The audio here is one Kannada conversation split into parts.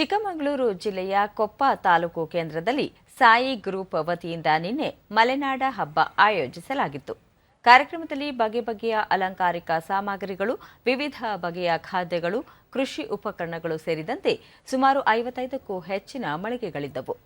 ಚಿಕ್ಕಮಗಳೂರು ಜಿಲ್ಲೆಯ ಕೊಪ್ಪ ತಾಲೂಕು ಕೇಂದ್ರದಲ್ಲಿ ಸಾಯಿ ಗ್ರೂಪ್ ವತಿಯಿಂದ ನಿನ್ನೆ ಮಲೆನಾಡ ಹಬ್ಬ ಆಯೋಜಿಸಲಾಗಿತ್ತು. ಕಾರ್ಯಕ್ರಮದಲ್ಲಿ ಬಗೆ ಬಗೆಯ ಅಲಂಕಾರಿಕ ಸಾಮಗ್ರಿಗಳು, ವಿವಿಧ ಬಗೆಯ ಖಾದ್ಯಗಳು, ಕೃಷಿ ಉಪಕರಣಗಳು ಸೇರಿದಂತೆ ಸುಮಾರು ಐವತ್ತೈದಕ್ಕೂ ಹೆಚ್ಚಿನ ಮಳಿಗೆಗಳಿದ್ದವು.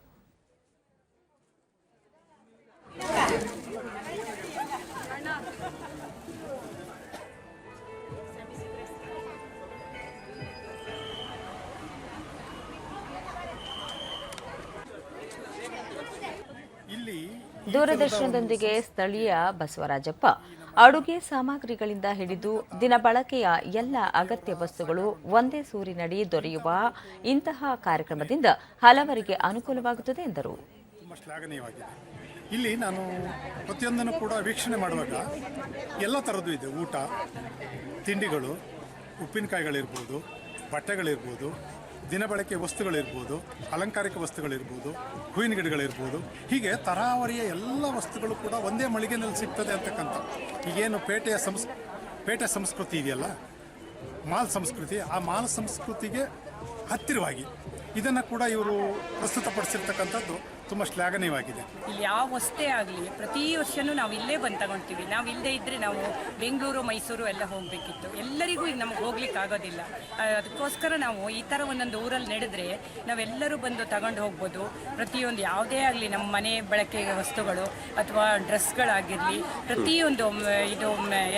ದೂರದರ್ಶನದೊಂದಿಗೆ ಸ್ಥಳೀಯ ಬಸವರಾಜಪ್ಪ ಅಡುಗೆ ಸಾಮಗ್ರಿಗಳಿಂದ ಹಿಡಿದು ದಿನಬಳಕೆಯ ಎಲ್ಲ ಅಗತ್ಯ ವಸ್ತುಗಳು ಒಂದೇ ಸೂರಿನಡಿ ದೊರೆಯುವ ಇಂತಹ ಕಾರ್ಯಕ್ರಮದಿಂದ ಹಲವರಿಗೆ ಅನುಕೂಲವಾಗುತ್ತದೆ ಎಂದರು. ಇಲ್ಲಿ ನಾನು ಪ್ರತಿಯೊಂದನ್ನು ಕೂಡ ವೀಕ್ಷಣೆ ಮಾಡುವಾಗ ಎಲ್ಲ ಥರದ್ದು ಇದೆ. ಊಟ, ತಿಂಡಿಗಳು, ಉಪ್ಪಿನಕಾಯಿಗಳಿರ್ಬೋದು, ಬಟ್ಟೆಗಳಿರ್ಬೋದು ದಿನಬಳಕೆ ವಸ್ತುಗಳಿರ್ಬೋದು, ಅಲಂಕಾರಿಕ ವಸ್ತುಗಳಿರ್ಬೋದು, ಹೂವಿನ ಗಿಡಗಳಿರ್ಬೋದು, ಹೀಗೆ ತರಾವರಿಯ ಎಲ್ಲ ವಸ್ತುಗಳು ಕೂಡ ಒಂದೇ ಮಳಿಗೆನಲ್ಲಿ ಸಿಗ್ತದೆ ಅಂತಕ್ಕಂಥ ಈಗೇನು ಪೇಟೆಯ ಸಂಸ್, ಪೇಟೆ ಸಂಸ್ಕೃತಿ ಇದೆಯಲ್ಲ? ಮಾಲ್ ಸಂಸ್ಕೃತಿ, ಆ ಮಾಲ್ ಸಂಸ್ಕೃತಿಗೆ ಹತ್ತಿರವಾಗಿ ಇದನ್ನು ಕೂಡ ಇವರು ಪ್ರಸ್ತುತಪಡಿಸಿರ್ತಕ್ಕಂಥದ್ದು. ತುಂಬ ಶ್ಲಾಘನೀಯವಾಗಿದೆ. ಇಲ್ಲಿ ಯಾವ ವಸ್ತೇ ಆಗಲಿ, ಪ್ರತಿ ವರ್ಷನೂ ನಾವು ಇಲ್ಲೇ ಬಂದು ತಗೊಳ್ತೀವಿ. ನಾವು ಇಲ್ಲದೇ ಇದ್ದರೆ ನಾವು ಬೆಂಗಳೂರು, ಮೈಸೂರು ಎಲ್ಲ ಹೋಗಬೇಕಿತ್ತು. ಎಲ್ಲರಿಗೂ ಈಗ ನಮಗೆ ಹೋಗ್ಲಿಕ್ಕೆ ಆಗೋದಿಲ್ಲ. ಅದಕ್ಕೋಸ್ಕರ ನಾವು ಈ ಥರ ಒಂದೊಂದು ಊರಲ್ಲಿ ನಡೆದ್ರೆ ನಾವೆಲ್ಲರೂ ಬಂದು ತಗೊಂಡು ಹೋಗ್ಬೋದು. ಪ್ರತಿಯೊಂದು ಯಾವುದೇ ಆಗಲಿ ನಮ್ಮ ಮನೆ ಬಳಕೆ ವಸ್ತುಗಳು ಅಥವಾ ಡ್ರೆಸ್ಗಳಾಗಿರಲಿ, ಪ್ರತಿಯೊಂದು ಇದು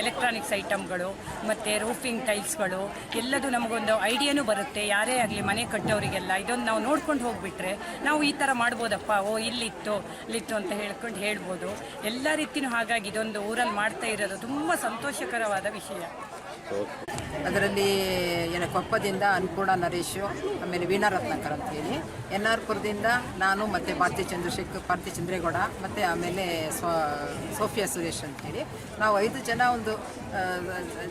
ಎಲೆಕ್ಟ್ರಾನಿಕ್ಸ್ ಐಟಮ್ಗಳು, ಮತ್ತು ರೂಫಿಂಗ್ ಟೈಲ್ಸ್ಗಳು, ಎಲ್ಲದೂ ನಮಗೊಂದು ಐಡಿಯಾನೂ ಬರುತ್ತೆ. ಯಾರೇ ಆಗಲಿ ಮನೆ ಕಟ್ಟೋರಿಗೆಲ್ಲ, ಇದೊಂದು ನಾವು ನೋಡ್ಕೊಂಡು ಹೋಗ್ಬಿಟ್ರೆ ನಾವು ಈ ಥರ ಮಾಡ್ಬೋದಪ್ಪ ಓ, ಇಲ್ಲಿತ್ತು ಇಲ್ಲಿತ್ತು ಅಂತ ಹೇಳ್ಕೊಂಡು ಹೇಳ್ಬೋದು. ಎಲ್ಲ ರೀತಿಯೂ ಹಾಗಾಗಿ ಇದೊಂದು ಊರಲ್ಲಿ ಮಾಡ್ತಾ ಇರೋದು ತುಂಬ ಸಂತೋಷಕರವಾದ ವಿಷಯ. ಅದರಲ್ಲಿ ಏನು ಕೊಪ್ಪದಿಂದ ಅನ್ನಪೂರ್ಣ ನರೇಶು, ಆಮೇಲೆ ವೀಣಾ ರತ್ನಾಕರ್ ಅಂತ ಹೇಳಿ. ಎನ್ ಆರ್ ಪುರದಿಂದ ನಾನು ಮತ್ತು ಭಾರತಿ ಚಂದ್ರಶೇಖರ್, ಭಾರತಿ ಚಂದ್ರೇಗೌಡ, ಮತ್ತು ಆಮೇಲೆ ಸೋಫಿಯಾ ಸುರೇಶ್ ಅಂತ ಹೇಳಿ. ನಾವು ಐದು ಜನ ಒಂದು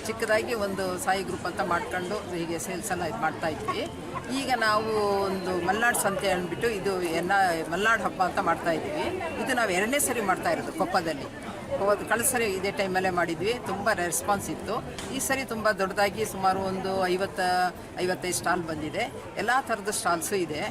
ಚಿಕ್ಕದಾಗಿ ಒಂದು ಸಾಯಿ ಗ್ರೂಪ್ ಅಂತ ಮಾಡ್ಕೊಂಡು ಹೀಗೆ ಸೇಲ್ಸ್ ಎಲ್ಲ ಇದು ಮಾಡ್ತಾ ಇದ್ವಿ. ಈಗ ನಾವು ಒಂದು ಮಲ್ನಾಡ್ ಸಂತೆ ಅಂದ್ಬಿಟ್ಟು ಇದು ಎನ್ನ, ಮಲ್ನಾಡ್ ಹಬ್ಬ ಅಂತ ಮಾಡ್ತಾ ಇದ್ವಿ. ಇದು ನಾವು ಎರಡನೇ ಸರಿ ಮಾಡ್ತಾ ಇರೋದು ಕೊಪ್ಪದಲ್ಲಿ. ಹೋದ ಕಳೆದ ಸರಿ ಇದೇ ಟೈಮಲ್ಲೇ ಮಾಡಿದ್ವಿ. ತುಂಬ ರೆಸ್ಪಾನ್ಸ್ ಇತ್ತು. ಈ ಸರಿ ತುಂಬ ದೊಡ್ಡದಾಗಿ ಸುಮಾರು ಒಂದು ಐವತ್ತ, ಐವತ್ತೈದು ಸ್ಟಾಲ್ ಬಂದಿದೆ. ಎಲ್ಲ ಥರದ ಸ್ಟಾಲ್ಸು ಇದೆ.